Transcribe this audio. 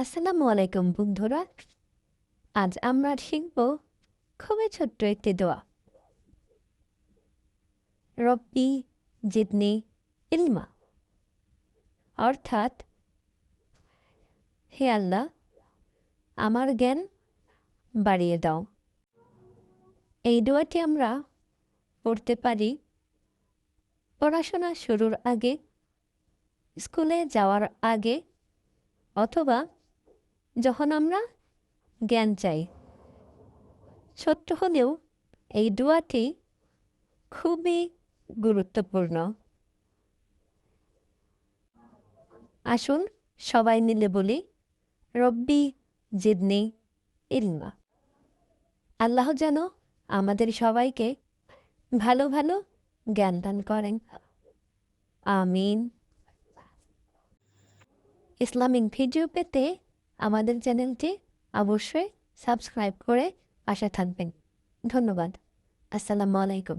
আসসালামু আলাইকুম বন্ধুরা, আজ আমরা শিখব খুবই ছোট্ট একটি দোয়া। রব্বি জিদনি ইলমা। অর্থাৎ, হে আল্লাহ, আমার জ্ঞান বাড়িয়ে দাও। এই দোয়াটি আমরা পড়তে পারি পড়াশোনা শুরুর আগে, স্কুলে যাওয়ার আগে অথবা যখন আমরা জ্ঞান চাই, ছোট্ট হলেও এই দোয়াটি খুবই গুরুত্বপূর্ণ। আসুন সবাই মিলে বলি, রব্বি জিদনি ইলমা। আল্লাহ যেন আমাদের সবাইকে ভালো ভালো জ্ঞান দান করেন। আমিন। ইসলামিক ভিডিও পেতে আমাদের চ্যানেলটি অবশ্যই সাবস্ক্রাইব করে পাশে থাকবেন। ধন্যবাদ। আসসালামু আলাইকুম।